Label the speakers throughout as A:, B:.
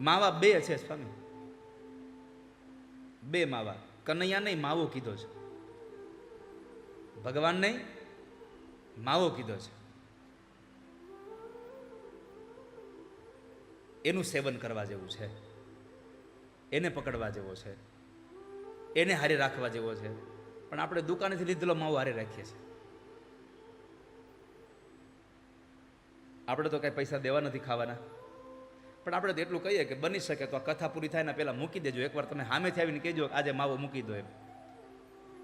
A: માવા બે છે સ્વામી. બે માવા. કનૈયા નહીં માવો કીધો છે. ભગવાન નહીં માવો કીધો છે. એનું સેવન કરવા જેવું છે. એને પકડવા જેવો છે. એને હારે રાખવા જેવો છે. પણ આપણે દુકાનેથી લીધેલો માવો હારે રાખીએ છીએ. આપણે તો કાંઈ પૈસા દેવા નથી ખાવાના. પણ આપણે તો એટલું કહીએ કે બની શકે તો આ કથા પૂરી થાય ને પહેલાં મૂકી દેજો. એકવાર તમે સામેથી આવીને કહેજો આજે માવો મૂકી દો એમ.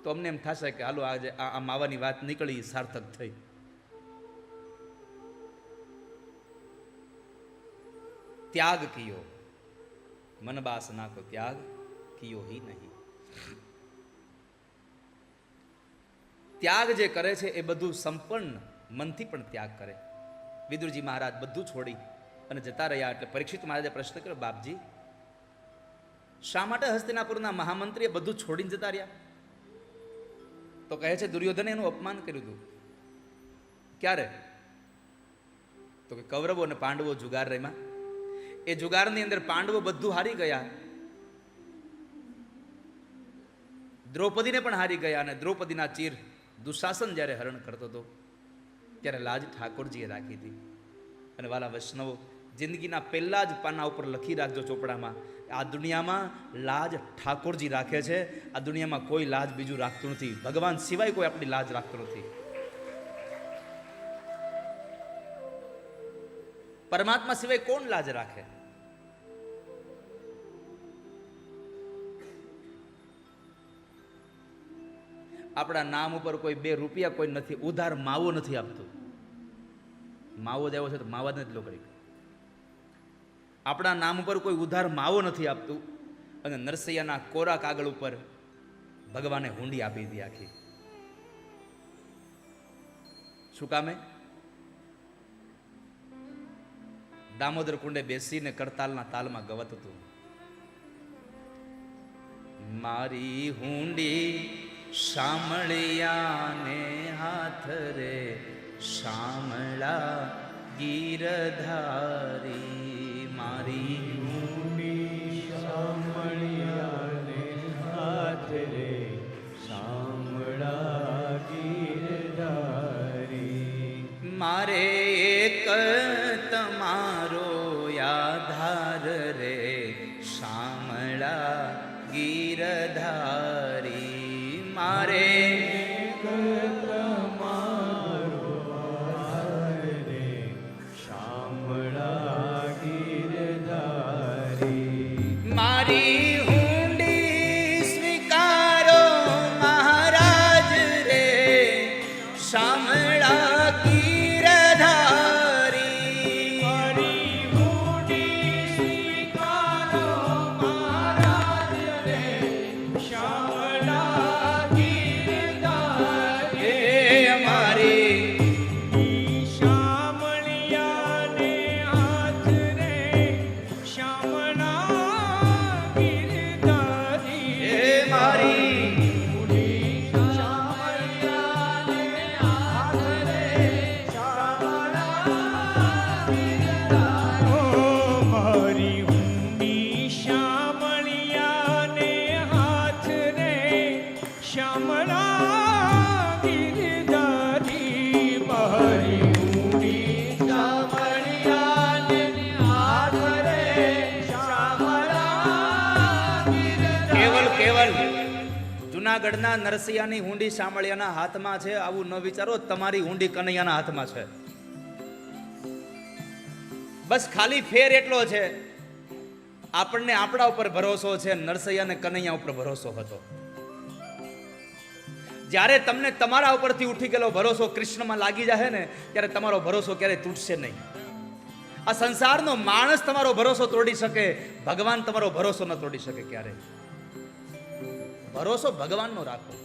A: તો અમને એમ થશે કે હાલો આજે આ માવાની વાત નીકળી, સાર્થક થઈ. ત્યાગ કિયો. મનબાસ નાખો, ત્યાગ કિયો હી નહીં. ત્યાગ જે કરે છે એ બધું સંપન્ન મનથી પણ ત્યાગ કરે. વિદુરજી મહારાજ બધું છોડી અને જતા રહ્યા એટલે પરીક્ષિત મહારાજે પ્રશ્ન કર્યો, બાપજી, શા માટે હસ્તિનાપુરના મહામંત્રીએ બધું છોડીને જતા રહ્યા? તો કહે છે, દુર્યોધને એનું અપમાન કર્યું હતું ક્યારે? તો કે કૌરવો અને પાંડવો જુગાર રમ્યા. એ જુગારની અંદર પાંડવો બધું હારી ગયા. દ્રૌપદીને પણ હારી ગયા અને દ્રૌપદીના ચીર દુશાસન જ્યારે હરણ કરતો હતો, ત્યારે લાજ ઠાકોરજીએ રાખી હતી. અને વાલા વૈષ્ણવો જિંદગીના પહેલા જ પાના ઉપર લખી રાખજો ચોપડામાં આ દુનિયામાં લાજ ઠાકોરજી રાખે છે, આ દુનિયામાં કોઈ લાજ બીજું રાખતું નથી. ભગવાન સિવાય કોઈ આપણી લાજ રાખતું નથી. પરમાત્મા સિવાય કોણ લાજ રાખે? આપણા નામ ઉપર કોઈ બે રૂપિયા કોઈ નથી, ઉધાર માવો નથી આપતું. માવો જ છે તો માવા જ નથી કરી. આપણા નામ ઉપર કોઈ ઉધાર માવો નથી આપતું. અને નરસૈયાના કોરા કાગળ ઉપર ભગવાને હુંડી આપી દીધી આખી. શું કામે? દામોદર કુંડે બેસીને કરતાલના તાલમાં ગવત હતું. મારી હુંડી શામળિયાને હાથ રે શામળા ગીરધારી તમારો યાધાર રે શામળા ગીરધારી. જુનાગઢના નરસિંહાની હુંડી શામળિયાના હાથમાં છે. આવું ન વિચારો, તમારી હુંડી કનૈયાના હાથમાં છે. બસ ખાલી ફેર એટલો છે. આપણને આપણા ઉપર ભરોસો છે નરસૈયાને કનૈયા ઉપર ભરોસો હતો. જ્યારે તમને તમારા ઉપરથી ઉઠી ગયેલો ભરોસો કૃષ્ણમાં લાગી જાય ને, ત્યારે તમારો ભરોસો ક્યારેય તૂટશે નહીં. આ સંસારનો માણસ તમારો ભરોસો તોડી શકે, ભગવાન તમારો ભરોસો ન તોડી શકે ક્યારે ભરોસો ભગવાનનો રાખો.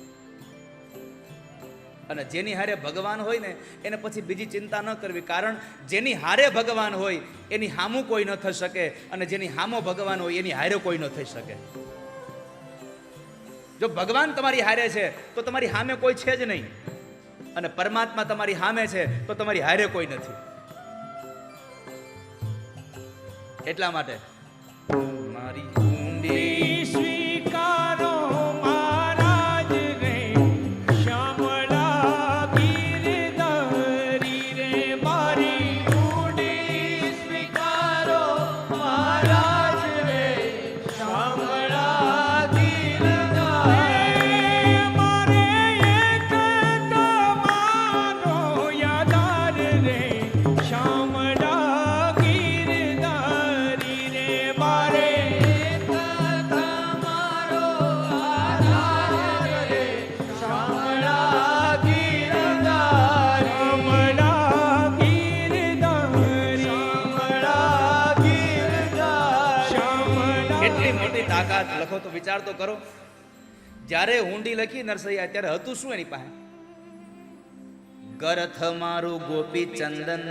A: અને જેની હારે ભગવાન હોય ને, એને પછી બીજી ચિંતા ન કરવી. કારણ જેની હારે ભગવાન હોય, એની હામું કોઈ ન થઈ શકે. અને જેની હામો ભગવાન હોય, એની હારે કોઈ ન થઈ શકે. જો ભગવાન તમારી હારે છે, તો તમારી સામે કોઈ છે જ નહીં. અને પરમાત્મા તમારી સામે છે, તો તમારી હારે કોઈ નથી. એટલા માટે મારી ઊંડી કેટલી મોટી તાકાત લખો તો વિચાર તો કરો. જ્યારે ઊંડી લખી નરસૈયા ત્યારે હતું શું એની પાસે? ગરથ મારું ગોપી ચંદન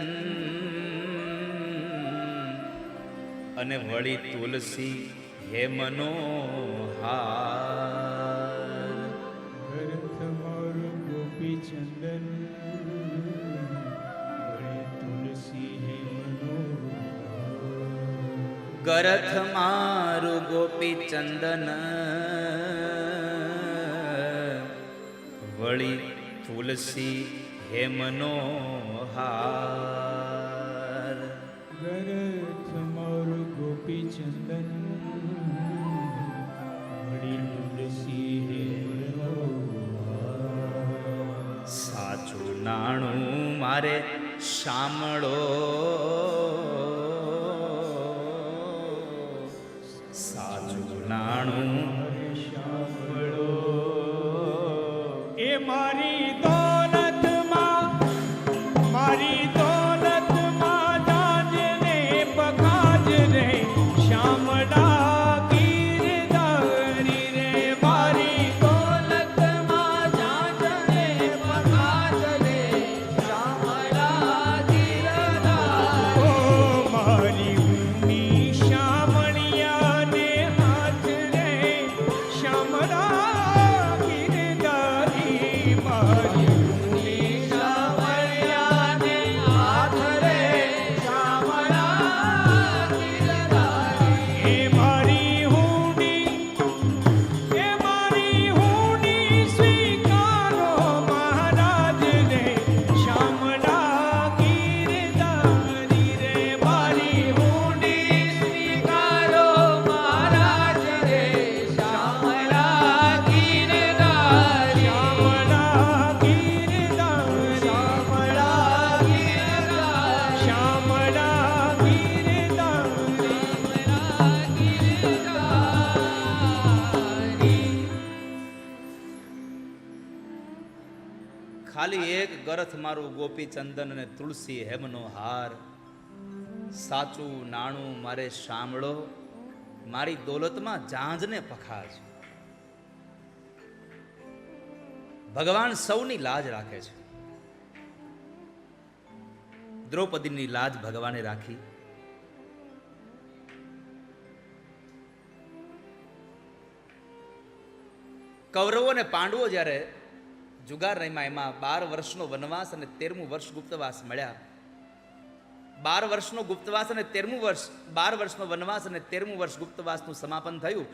A: અને વળી તુલસી હે મનોહાર. ગરથ મારું ગોપી ચંદન વળી તુલસી હેમનો હાર.
B: ગરથ મારું ગોપી ચંદન વળી તુલસી હેમનો
A: સાચું નાણું મારે શામળો
B: એ
A: ખાલી એક ગરથ મારું ગોપી ચંદન અને તુલસી હેમનો હાર. સાચું નાણું મારે શામળો, મારી દોલતમાં જાંજને પખાજ ભગવાન સૌની લાજ રાખે છે. દ્રૌપદીની લાજ ભગવાને રાખી. કૌરવો અને પાંડવો જ્યારે જુગાર રમ્યા એમાં બાર વર્ષનો વનવાસ અને તેરમું વર્ષ ગુપ્તવાસ મળ્યા. બાર વર્ષનો ગુપ્તવાસ અને તેરમું વર્ષ, બાર વર્ષનો વનવાસ અને તેરમું વર્ષ ગુપ્તવાસનું સમાપન થયું.